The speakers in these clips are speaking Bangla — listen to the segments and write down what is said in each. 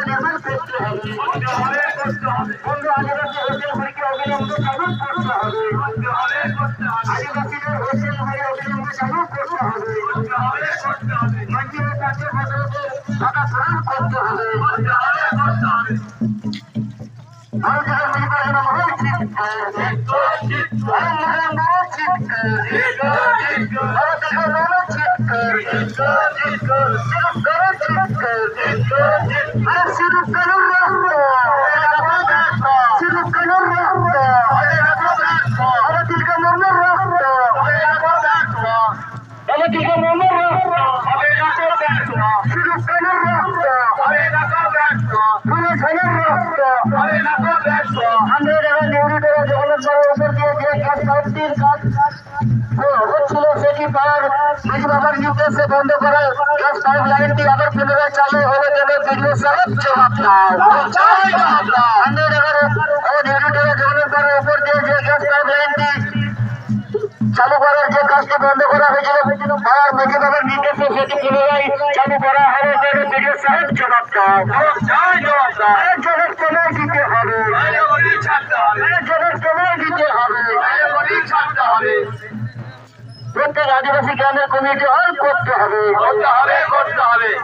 নির্মাণ করতে হবে বন্ধু আদিবাসী হোটেলগুলিকে অবিলম্বে চালু করতে হবে আদিবাসীদের হোটেলগুলি অবিলম্বে চালু করতে হবে মন্দিরের কাছে ফসলকে টাকা করতে হবে good, it's good. হলে গেলে বিডিও সাহেব জবাব দাও হান্ড্রেড এগারো আমাদের ইউনিটের পরে উপর দিয়ে যে গ্যাস পাইপ লাইনটি চালু করার যে কাজটি বন্ধ করা হয়েছিল তার মেঘে বাবার নির্দেশে সেটি পুনরায় চালু করা হবে সাহেব জবাব দাও জবাব তোমায় দিতে হবে জবাব তোমায় দিতে হবে প্রত্যেক আদিবাসী গ্রামের কমিটি হল করতে হবে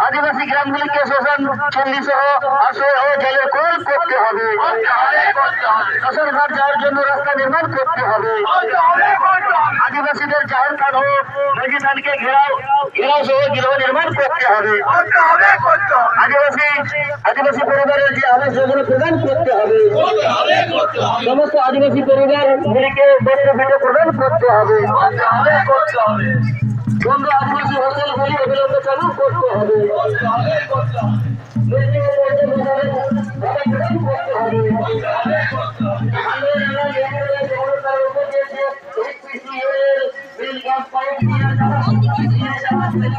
আদিবাসী গ্রামগুলিকে শোষণ চল্লিশ সহ আশ্রয় ও জলের কল করতে হবে শ্মশান ঘাট যাওয়ার জন্য রাস্তা নির্মাণ করতে হবে আদিবাসীদের জাহার খান ও মসজিদানকে ঘেরাও ঘেরাও সহ গৃহ নির্মাণ করতে হবে আদিবাসী আদিবাসী পরিবারের যে আবাস যোজনা প্রদান করতে হবে সমস্ত আদিবাসী পরিবার গুলিকে বস্ত্র প্রদান করতে হবে বন্ধু চালু করতে হবে। করতে হবে জঙ্গলতার উপর যে HPCL, বিল দিয়ে যাওয়া দিয়ে যাওয়া তৈরি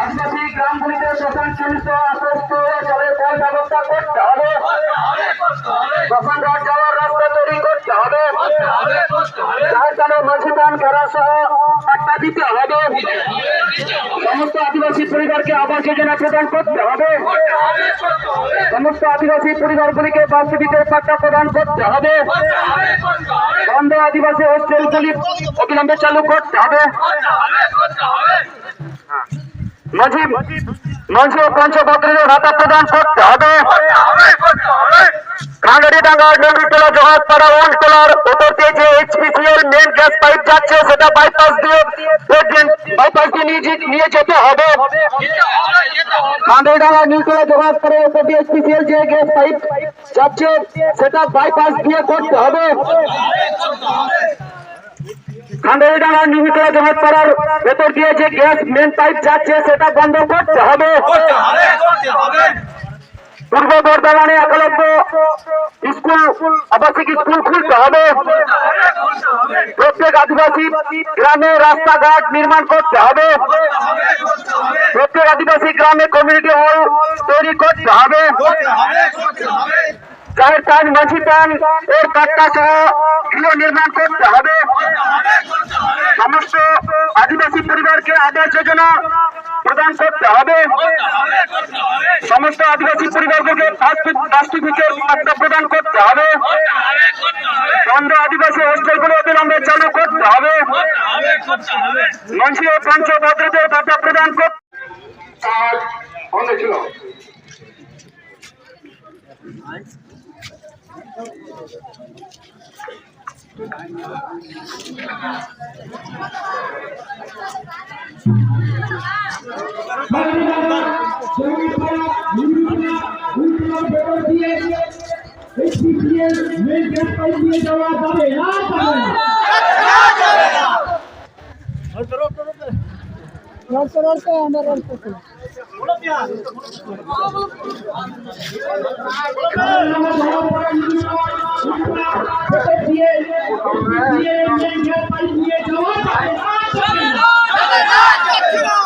আদিবাসী গ্রামগুলিতে ব্যবস্থা করতে হবে শ্মশান ঘাট যাওয়ার রাস্তা তৈরি করতে হবে চারখানে মাঝিদান ঘেরা সহ পাট্টা দিতে হবে। সমস্ত আদিবাসী পরিবারকে আবাস যোজনা প্রদান করতে হবে। সমস্ত আদিবাসী পরিবারগুলিকে বাস্তবিকের পাট্টা প্রদান করতে হবে। বন্ধ আদিবাসী হোস্টেলগুলি অবিলম্বে চালু করতে হবে। মাঝি ও পঞ্চভদ্রের ভাতা প্রদান করতে হবে যে এইচপিসিএল মেন গ্যাস পাইপ যাচ্ছে সেটা বাইপাস দিয়ে বাইপাস দিয়ে নিয়ে যেতে হবে। নিউতলা জহাজপাড়ার উপর দিয়ে এইচপিসিএল যে গ্যাস পাইপ যাচ্ছে, সেটা বাইপাস দিয়ে করতে হবে। খান্ডারিডাঙ্গা জমা করার ভেতর দিয়ে যে গ্যাস মেন পাইপ যাচ্ছে, সেটা বন্ধ করতে হবে। পূর্ব বর্ধমানে একলব্য স্কুল, আবাসিক স্কুল খুলতে হবে। প্রত্যেক আদিবাসী গ্রামে রাস্তাঘাট নির্মাণ করতে হবে। প্রত্যেক আদিবাসী গ্রামে কমিউনিটি হল তৈরি করতে হবে। চায়ের পান মাঝি পান এর কাট্টা সহ গৃহ নির্মাণ করতে হবে। সমস্ত আদিবাসী পরিবারকে আবাস যোজনা প্রদান করতে হবে। সমস্ত আদিবাসী পরিবারগুলোকে প্লাস্টিকের পাত্র প্রদান করতে হবে। বন্ধ আদিবাসী হোস্টেলগুলো অবিলম্বে চালু করতে হবে। মঞ্চি ও পঞ্চভদ্রদের ভাতা প্রদান করতে পিটিয়ে মেয়ের গ্রেপ্তার দিয়ে যাওয়া যাবে না যাবে না রড়তে রড়তে আমরা রড়তে দিয়ে যাওয়া যাবে না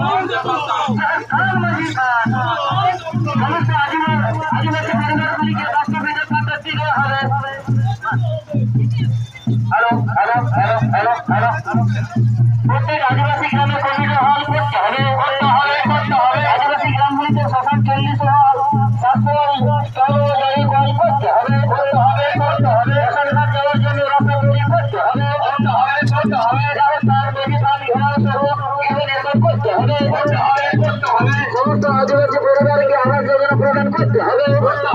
মজিদ খান সমস্ত আদিবাসী পরিবারকে আবাস যোজনা প্রদান করতে হবে। সমস্ত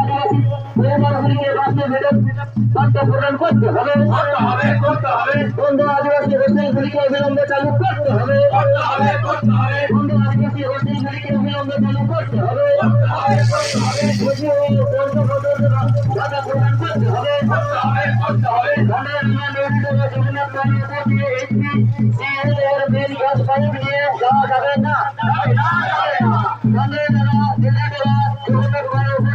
আদিবাসী পরিবারগুলিকে প্রদান করতে হবে। বন্ধু আদিবাসী হোস্টেলগুলিকে অবিলম্বে চালু করতে হবে। চালু করতে হবে।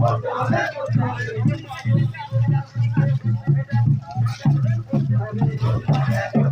Thank you.